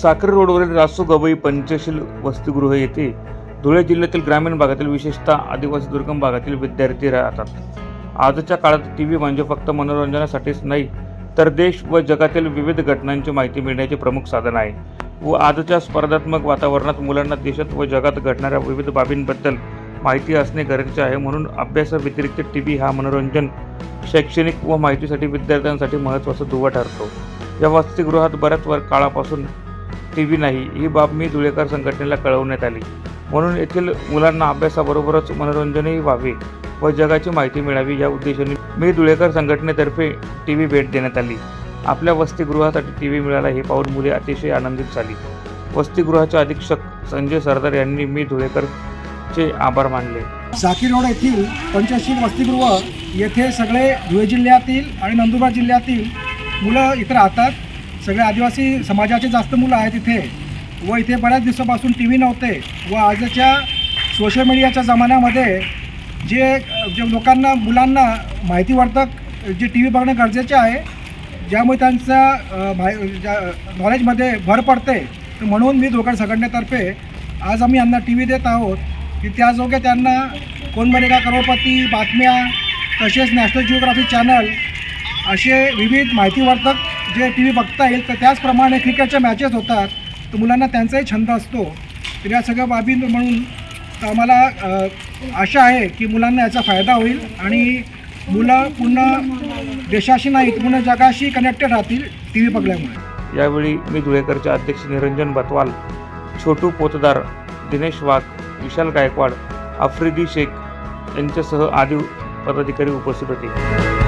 साखर रोडवरील रासू गवई पंचशील वसतिगृह येथे धुळे जिल्ह्यातील ग्रामीण भागातील विशेषतः आदिवासी दुर्गम भागातील विद्यार्थी राहतात. आजच्या काळात टी व्ही म्हणजे फक्त मनोरंजनासाठीच नाही तर देश व जगातील विविध घटनांची माहिती मिळण्याचे प्रमुख साधन आहे. व आजच्या स्पर्धात्मक वातावरणात मुलांना देशात व जगात घडणाऱ्या विविध बाबींबद्दल माहिती असणे गरजेचे आहे म्हणून अभ्यासाव्यतिरिक्त टी व्ही हा मनोरंजन शैक्षणिक व माहितीसाठी विद्यार्थ्यांसाठी महत्त्वाचा दुवा ठरतो. या वसतिगृहात बऱ्याच वर काळापासून टी व्ही नाही ही बाब मी धुळेकर संघटनेला कळवण्यात आली. म्हणून येथील मुलांना अभ्यासाबरोबरच मनोरंजनही व्हावे व जगाची माहिती मिळावी या उद्देशाने मी धुळेकर संघटनेतर्फे टी व्ही भेट देण्यात आली. आपल्या वसतिगृहासाठी टी व्ही मिळाला हे पाहून मुले अतिशय आनंदित झाली. वसतिगृहाचे अधीक्षक संजय सरदार यांनी मी धुळेकरचे आभार मानले. साकी रोड येथील पंचशील वसतिगृह येथे सगळे धुळे जिल्ह्यातील आणि नंदुरबार जिल्ह्यातील मुलं इथं राहतात. सगळे आदिवासी समाजाचे जास्त मुलं आहेत इथे व इथे बऱ्याच दिवसापासून टी व्ही नव्हते व आजच्या सोशल मीडियाच्या जमान्यामध्ये जे जे लोकांना मुलांना माहितीवर्धक जे टी व्ही बघणं गरजेचे आहे ज्यामुळे त्यांचा माहि ज्या- नॉलेजमध्ये भर पडते. तर म्हणून मी दोघं संघटनेतर्फे आज आम्ही यांना टी व्ही देत आहोत की त्याजोगे त्यांना कोण बनेगा करोडपती बातम्या तसेच नॅशनल जिओग्राफी चॅनल असे विविध माहितीवर्धक जे टी व्ही बघता येईल तर त्याचप्रमाणे क्रिकेटच्या मॅचेस होतात. तर मुलांना त्यांचाही छंद असतो. तर या सगळ्या बाबी म्हणून आम्हाला आशा आहे की मुलांना याचा फायदा होईल आणि मुलं पूर्ण देशाशी नाही तर पूर्ण जगाशी कनेक्टेड राहतील टी व्ही बघल्यामुळे. यावेळी मी धुळेकरचे अध्यक्ष निरंजन बतवाल छोटू पोतदार दिनेश वाघ विशाल गायकवाड आफ्रिदी शेख यांच्यासह आदी पदाधिकारी उपस्थित होते.